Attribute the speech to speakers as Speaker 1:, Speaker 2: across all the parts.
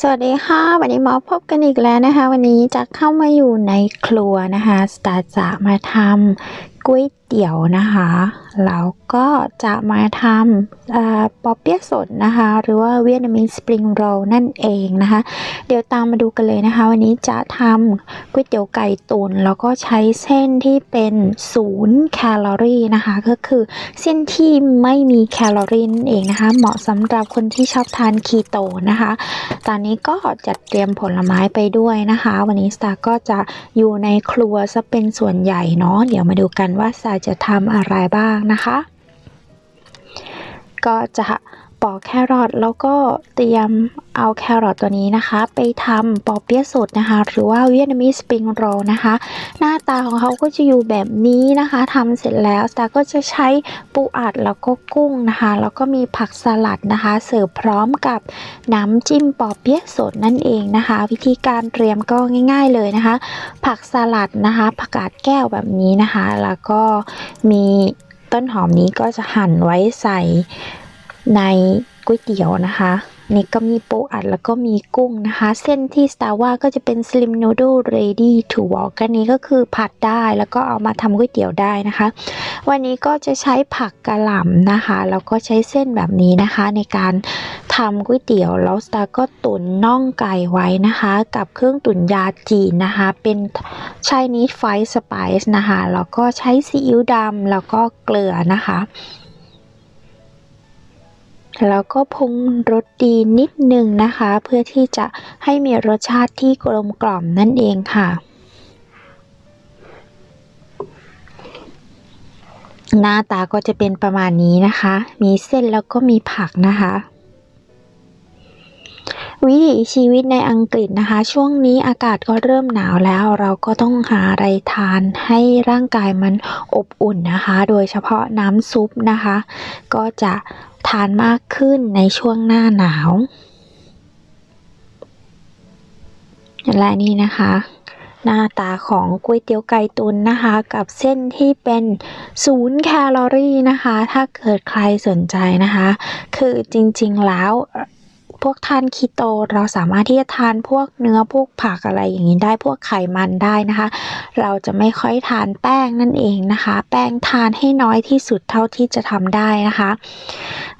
Speaker 1: สวัสดีค่ะ วันนี้มาพบกันอีกแล้วนะคะ วันนี้จะเข้ามาอยู่ในครัวนะคะสตาร์จะมาทำก๋วยเตี๋ยวนะคะแล้วก็จะมาทำป๊อปเปี๊ยะสดนะคะ หรือว่าเวียดนามิสปริงโรลนั่นเองนะคะ ดี๋ยวตามมาดูกันเลยนะคะ วันนี้จะทำก๋วยเตี๋ยวไก่ตุนแล้วก็ใช้เส้นที่เป็นศูนย์แคลอรี่นะคะ ก็คือเส้นที่ไม่มีแคลอรี่นั่นเองนะคะ เหมาะสำหรับคนที่ชอบทานคีโตนะคะ ตอนนี้ก็จัดเตรียมผลไม้ไปด้วยนะคะ วันนี้สตาก็จะอยู่ในครัวซะเป็นส่วนใหญ่เนาะเดี๋ยวมาดูกันว่าสตาจะทำอะไรบ้างนะคะ ก็จะ ปอกแครอทแล้วก็เตรียมเอาแครอทตัวนี้นะคะ ไปทำปอเปี๊ยะสดนะคะ หรือว่าเวียดนามิสปริงโรลนะคะ หน้าตาของเขาก็จะอยู่แบบนี้นะคะทำเสร็จแล้วสตาก็จะใช้ปูอัดแล้วก็กุ้งนะคะ แล้วก็มีผักสลัดนะคะ เสิร์ฟพร้อมกับน้ำจิ้มปอเปี๊ยะสดนั่นเองนะคะ วิธีการเตรียมก็ง่าย ๆเลยนะคะ ผักสลัดนะคะผักกาดแก้วแบบนี้นะคะ แล้วก็มีต้นหอมนี้ก็จะหั่นไว้ใส่ ในก๋วยเตี๋ยวนะคะนี่ก็มีปูอัดแล้วก็มีกุ้งนะคะ เส้นที่สตาร์ว่าก็จะเป็น slim noodle ready to walk อันนี้ก็คือผัดได้แล้วก็เอามาทำก๋วยเตี๋ยวได้นะคะ วันนี้ก็จะใช้ผักกระหล่ำนะคะ แล้วก็ใช้เส้นแบบนี้นะคะ ในการทำก๋วยเตี๋ยวแล้วสตาร์ก็ตุ๋นน่องไก่ไว้นะคะ กับเครื่องตุ๋นยาจีนนะคะ เป็น Chinese Fried Spice นะคะแล้วก็ใช้ซีอิ๊วดำแล้วก็เกลือนะคะ แล้วก็ปรุงรสดีนิดนึงนะคะ เพื่อที่จะให้มีรสชาติที่กลมกล่อมนั่นเองค่ะ หน้าตาก็จะเป็นประมาณนี้นะคะ มีเส้นแล้วก็มีผักนะคะวิถีชีวิตในอังกฤษนะคะ ช่วงนี้อากาศก็เริ่มหนาวแล้วเราก็ต้องหาอะไรทานให้ร่างกายมันอบอุ่นนะคะ โดยเฉพาะน้ำซุปนะคะ ก็จะานมากขึ้นในช่วงหน้าหนาว และนี่นะคะ หน้าตาของก๋วยเตี๋ยวไก่ตุนนะคะ กับเส้นที่เป็นศูนย์แคลอรี่นะคะ ถ้าเกิดใครสนใจนะคะ คือจริงๆแล้ว พวกทานคีโตเราสามารถที่จะทานพวกเนื้อพวกผักอะไรอย่างนี้ได้พวกไขมันได้นะคะ เราจะไม่ค่อยทานแป้งนั่นเองนะคะ แป้งทานให้น้อยที่สุดเท่าที่จะทำได้นะคะ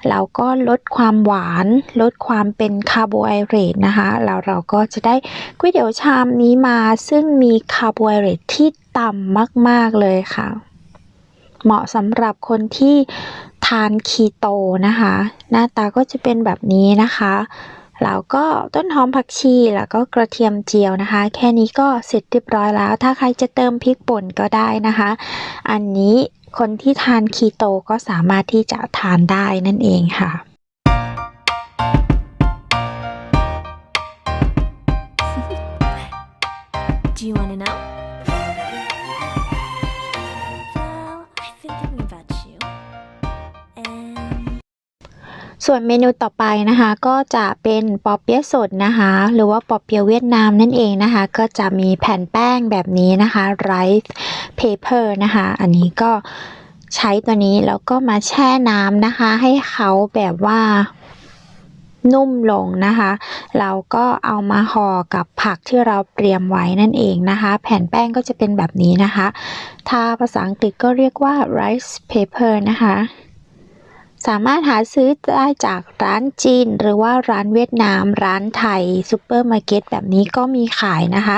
Speaker 1: เราก็ลดความหวานลดความเป็นคาร์โบไฮเดรตนะคะแล้วเราก็จะได้ก๋วยเตี๋ยวชามนี้มาซึ่งมีคาร์โบไฮเดรตที่ต่ำมาก ๆ เลยค่ะ เหมาะสำหรับคนที่ ทานคีโตนะคะ หน้าตาก็จะเป็นแบบนี้นะคะแล้วก็ต้นหอมผักชีแล้วก็กระเทียมเจียวนะคะ แค่นี้ก็เสร็จเรียบร้อยแล้ว ถ้าใครจะเติมพริกป่นก็ได้นะคะ อันนี้คนที่ทานคีโตก็สามารถที่จะทานได้นั่นเองค่ะ
Speaker 2: you want to know?
Speaker 1: ส่วนเมนูต่อไปนะคะก็จะเป็นปอเปี๊ยะสดนะคะ หรือว่าปอเปี๊ยะเวียดนามนั่นเองนะคะ ก็จะมีแผ่นแป้งแบบนี้นะคะ rice paper นะคะ อันนี้ก็ใช้ตัวนี้แล้วก็มาแช่น้ำนะคะ ให้เขาแบบว่านุ่มลงนะคะ เราก็เอามาห่อกับผักที่เราเตรียมไว้นั่นเองนะคะ แผ่นแป้งก็จะเป็นแบบนี้นะคะ ถ้าภาษาอังกฤษก็เรียกว่า rice paper นะคะ สามารถหาซื้อได้จากร้านจีน หรือว่าร้านเวียดนาม ร้านไทยซูเปอร์มาร์เก็ตแบบนี้ก็มีขายนะคะ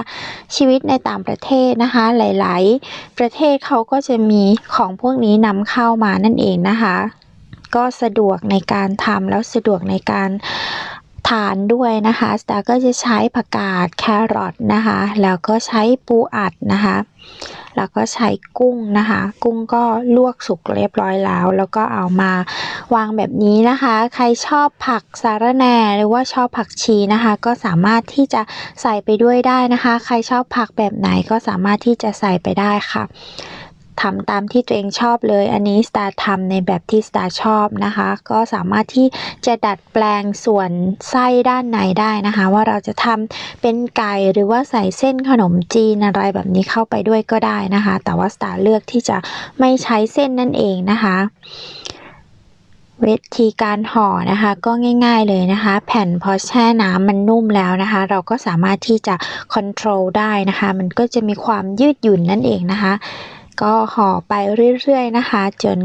Speaker 1: ชีวิตในต่างประเทศนะคะ หลาย ๆ ประเทศเขาก็จะมีของพวกนี้นำเข้ามานั่นเองนะคะ ก็สะดวกในการทำแล้วสะดวกในการ ทานด้วยนะคะสตาร์ก็จะใช้ผักกาดแครอทนะคะ แล้วก็ใช้ปูอัดนะคะ แล้วก็ใช้กุ้งนะคะ กุ้งก็ลวกสุกเรียบร้อยแล้ว แล้วก็เอามาวางแบบนี้นะคะ ใครชอบผักสารแหน่หรือว่าชอบผักชีนะคะ ก็สามารถที่จะใส่ไปด้วยได้นะคะ ใครชอบผักแบบไหนก็สามารถที่จะใส่ไปได้ค่ะ ทำตามที่ตัวเองชอบเลย อันนี้สตาร์ทำในแบบที่สตาร์ชอบนะคะ ก็สามารถที่จะดัดแปลงส่วนไส้ด้านในได้นะคะ ว่าเราจะทำเป็นไก่หรือว่าใส่เส้นขนมจีนอะไรแบบนี้เข้าไปด้วยก็ได้นะคะ แต่ว่าสตาร์เลือกที่จะไม่ใช้เส้นนั่นเองนะคะวิธีการห่อนะคะก็ง่าย ๆเลยนะคะ แผ่นพอแช่น้ำมันนุ่มแล้วนะคะ เราก็สามารถที่จะค o n t r o l ได้นะคะ มันก็จะมีความยืดหยุ่นนั่นเองนะคะ ก็ห่อไปเรื่อยๆนะคะ จน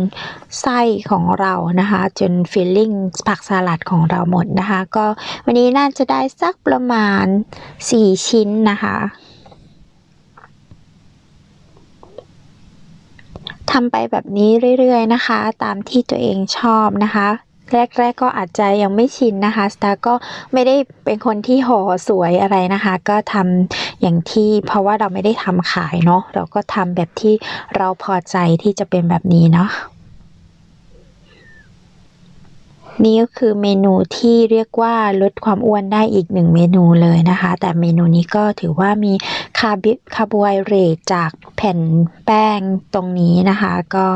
Speaker 1: ไส้ของเรานะคะ จนฟิลลิ่งผักสลัดของเราหมดนะคะ ก็วันนี้น่าจะได้สักประมาณ 4 ชิ้นนะคะทำไปแบบนี้เรื่อยๆนะคะ ตามที่ตัวเองชอบนะคะแรกๆก็อาจจะยังไม่ชินนะคะสตาร์ก็ไม่ได้เป็นคนที่ห่อสวยอะไรนะคะ ก็ทำ อย่างที่เพราะว่าเราไม่ได้ทำขายเนาะเราก็ทำแบบที่เราพอใจที่จะเป็นแบบนี้เนาะนี่ก็คือเมนูที่เรียกว่าลดความอ้วนได้อีกหนึ่งเมนูเลยนะคะ แต่เมนูนี้ก็ถือว่ามีคาร์บิคาร์โบไฮเดรตจากแผ่นแป้งตรงนี้นะคะ ก็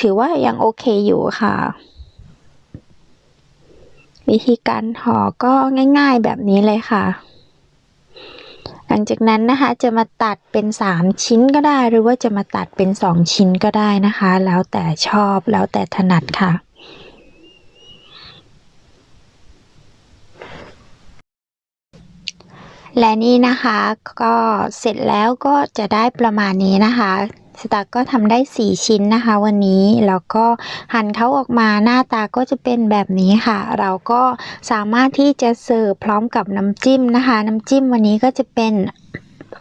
Speaker 1: ถือว่ายังโอเคอยู่ค่ะ วิธีการห่อก็ง่ายๆแบบนี้เลยค่ะ ลังจากนั้นนะคะจะมาตัดเป็น 3 ชิ้นก็ได้ หรือว่าจะมาตัดเป็น 2 ชิ้นก็ได้นะคะ แล้วแต่ชอบแล้วแต่ถนัดค่ะและนี่นะคะก็เสร็จแล้วก็จะได้ประมาณนี้นะคะ สตาร์ก็ทำได้ 4 ชิ้นนะคะ วันนี้แล้วก็หั่นเขาออกมาหน้าตาก็จะเป็นแบบนี้ค่ะ เราก็สามารถที่จะเสิร์ฟพร้อมกับน้ำจิ้มนะคะ น้ำจิ้มวันนี้ก็จะเป็น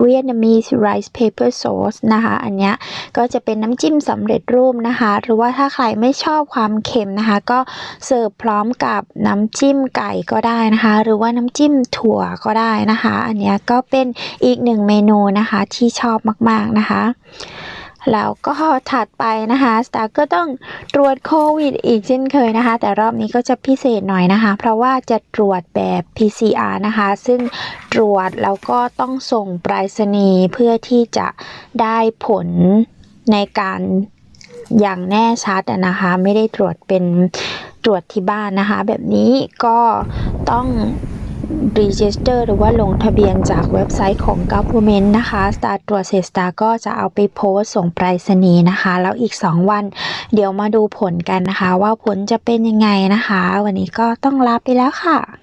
Speaker 1: Vietnamese rice paper sauce นะคะ อันนี้ก็จะเป็นน้ำจิ้มสำเร็จรูปนะคะ หรือว่าถ้าใครไม่ชอบความเค็มนะคะ ก็เสิร์ฟพร้อมกับน้ำจิ้มไก่ก็ได้นะคะ หรือว่าน้ำจิ้มถั่วก็ได้นะคะ อันนี้ก็เป็นอีกหนึ่งเมนูนะคะที่ชอบมากๆนะคะ แล้วก็ถัดไปนะคะสตาร์ก็ต้องตรวจโควิดอีกเช่นเคยนะคะ แต่รอบนี้ก็จะพิเศษหน่อยนะคะ เพราะว่าจะตรวจแบบ PCR นะคะ ซึ่งตรวจแล้วก็ต้องส่งไปรษณีย์เพื่อที่จะได้ผลในการอย่างแน่ชัดนะคะ ไม่ได้ตรวจเป็นตรวจที่บ้านนะคะ แบบนี้ก็ต้อง register หรือว่าลงทะเบียนจากเว็บไซต์ของ government นะคะ Star ตรวจเสร็จ Star ก็จะเอาไปโพสส่งไปรษณีย์นะคะ แล้วอีก 2 วัน เดี๋ยวมาดูผลกันนะคะ ว่าผลจะเป็นยังไงนะคะ วันนี้ก็ต้องลาไปแล้วค่ะ